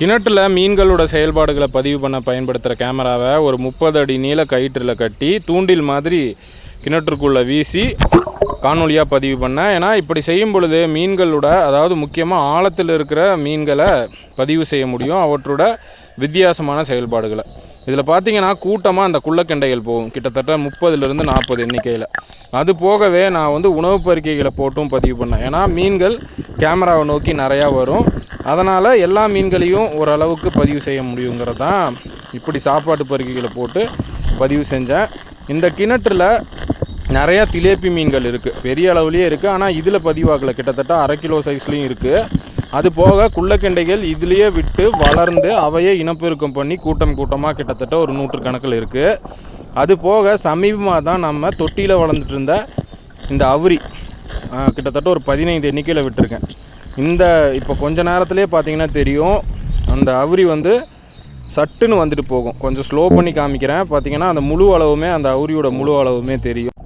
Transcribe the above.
கிணற்றில் மீன்களோட செயல்பாடுகளை பதிவு பண்ண பயன்படுத்துகிற கேமராவை ஒரு முப்பது அடி நீள கயிற்றில் கட்டி தூண்டில் மாதிரி கிணற்றுக்குள்ளே வீசி காணொலியாக பதிவு பண்ணேன் ஏன்னா இப்படி செய்யும் பொழுது மீன்களோட அதாவது முக்கியமாக ஆழத்தில் இருக்கிற மீன்களை பதிவு செய்ய முடியும். அவற்றோட வித்தியாசமான செயல்பாடுகளை. இதில் பார்த்தீங்கன்னா கூட்டமாக அந்த குள்ளக்கெண்டைகள் போகும். கிட்டத்தட்ட முப்பதுலேருந்து நாற்பது எண்ணிக்கையில். அது போகவே நான் வந்து உணவு பருக்கைகளை போட்டும் பதிவு பண்ணேன். ஏன்னா மீன்கள் கேமராவை நோக்கி நிறையா வரும். அதனால் எல்லா மீன்களையும் ஓரளவுக்கு பதிவு செய்ய முடியுங்கிறது தான் இப்படி சாப்பாட்டு பருக்கிகளை போட்டு பதிவு செஞ்சேன். இந்த கிணற்றில் நிறையா திலேப்பி மீன்கள் இருக்குது பெரிய அளவுலேயே இருக்குது ஆனால் இதில் பதிவாகலை. கிட்டத்தட்ட அரை கிலோ சைஸ்லேயும் இருக்குது அது போக குள்ளக்கெண்டைகள் இதுலேயே விட்டு வளர்ந்து அவையே இனப்பெருக்கம் பண்ணி கூட்டம் கூட்டமாக கிட்டத்தட்ட ஒரு நூற்றுக்கணக்கில் இருக்குது அது போக சமீபமாக தான் நம்ம தொட்டியில் வளர்ந்துட்டு இருந்த இந்த அவுரி கிட்டத்தட்ட ஒரு பதினைந்து எண்ணிக்கையில் விட்டுருக்கேன். இந்த இப்போ கொஞ்ச நேரத்துலேயே பார்த்தீங்கன்னா தெரியும். அந்த அவுரி வந்து சட்டுன்னு வந்துட்டு போகும். கொஞ்சம் ஸ்லோ பண்ணி காமிக்கிறேன். பார்த்தீங்கன்னா அந்த முழு அளவுமே அந்த அவுரியோட முழு அளவுமே தெரியும்.